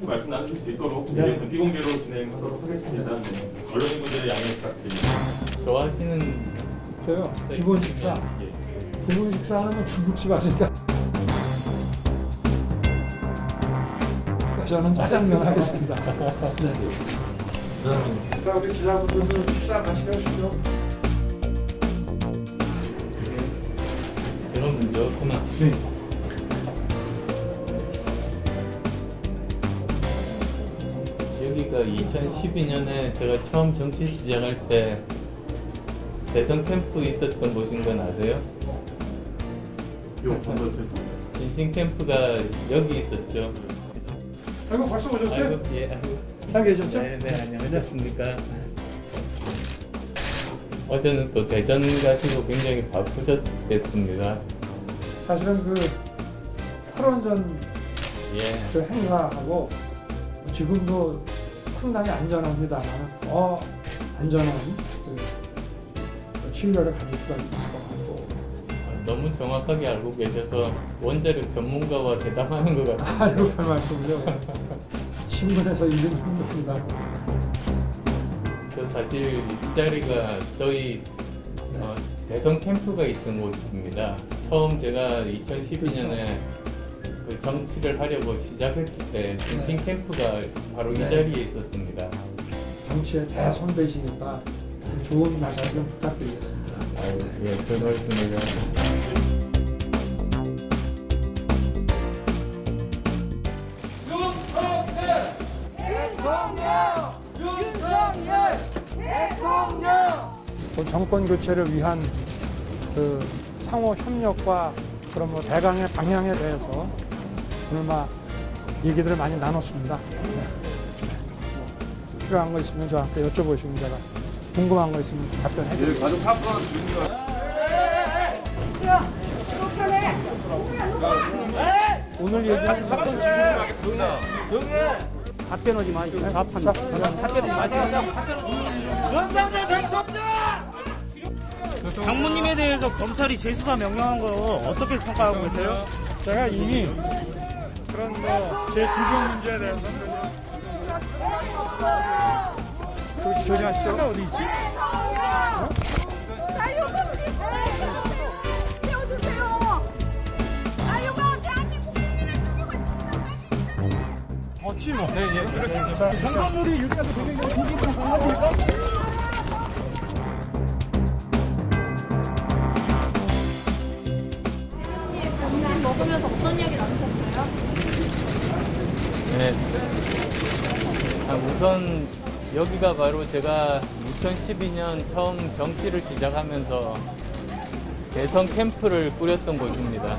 말씀 나누실 수 있도록 네. 네. 비공개로 진행하도록 하겠습니다. 네. 언론인 분들의 양해 부탁드립니다. 좋아하시는 저요 기본 식사 예. 기본 식사는 뭐 중국집 왔으니까 저는 짜장면 하겠습니다. 네. 자 우리 기자분들도 식사 하시죠. 그런 문제였구나. 네. 2012년에 제가 처음 정치 시작할 때 대선 캠프 있었던 곳인 건 아세요? 요 건설 진신 캠프가 여기 있었죠. 아이고 벌써 오셨어요? 아이고, 예, 아이고. 잘 계셨죠? 네, 네, 안녕하셨습니까? 어제는 또 대전 가시고 굉장히 바쁘셨겠습니다. 사실은 그 8원 전 예. 그 행사하고 지금도 상당히 안전합니다만 더 안전한 그 신뢰를 가질 수가 있을 것 같고 너무 정확하게 알고 계셔서 원자력 전문가와 대담하는 것 같습니다. 아이고 별 말씀을요 신문에서 읽은 정도입니다 저 사실 이 자리가 저희 어, 대선 캠프가 있던 곳입니다. 처음 제가 2012년에 그 정치를 하려고 시작했을 때 진신 캠프가 바로 이 네. 자리에 있었습니다. 정치의 대선배시니까 좋은 말씀 좀 부탁드리겠습니다 아유, 예, 별 말씀을요. 그 정권 교체를 위한 그 상호 협력과 그런 뭐 대강의 방향에 대해서 얼마 얘기들을 많이 나눴습니다. 네. 뭐 필요한 거 있으면 저한테 여쭤보시면 제가 궁금한 거 있으면 답변해 드릴게요. 오늘 얘기는 답변 오지 마시고 답변 답변 장모님에 대해서 검찰이 재수사 명령한 거 어떻게 평가하고 계세요? 제가 이미 그런 뭐제 주변 문제에 대해서는 그 조심하시죠. 어디 있지? 있습니다. 없지 뭐. 네, 예, 그렇습니다. 경감물이 여기까지 굉장히 공기가 강합니 먹으면서 어떤 이야기 나누셨어요? 네. 아, 우선 여기가 바로 제가 2012년 처음 정치를 시작하면서 대선 캠프를 꾸렸던 곳입니다.